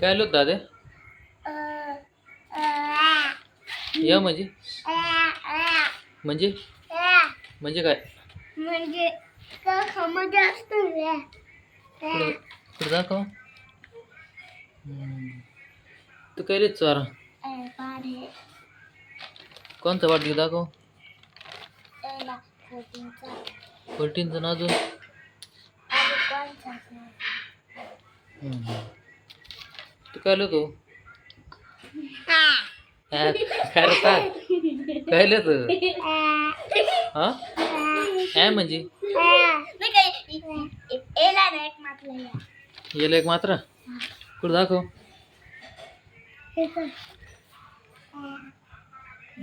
काय आलं होतं दादा? या म्हणजे? म्हणजे? म्हणजे काय? म्हणजे का खमत असतो रे? पुढं पुढं दाखव. हम्म. तू काय रे चारा? कोणता वाटली दाखव? फोर्टीनचा. फोर्टीनचं ना अजून? तू काय तू काय रे काय काय आलं तू। हा? काय म्हणजे येलं एक मात्र। कुठं दाखव हे काय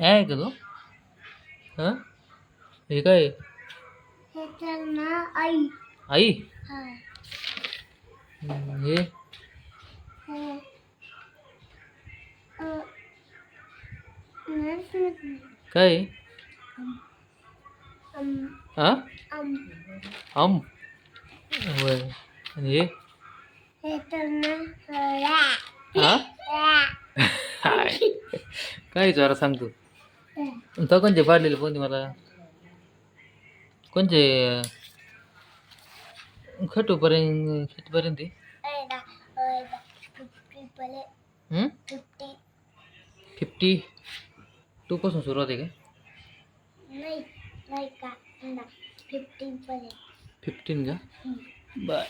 आहे का तू हाँ हे? काय आई। आई हा काय? आहे? अम. हा? अम. आम होय. आणि हे? हे तर ना रा. हा? रा. हाय. काय जरा सांगतो तो? कोणते पाडलेले कोणते मला? कोणते? खटूपर्यंत खटपर्यंत? एला एला फिफ्टी पले हम्म फिफ्टी. फिफ्टी? टू पासून सुरुवात आहे का? नाही नाही का? फिफ्टीन का? बर.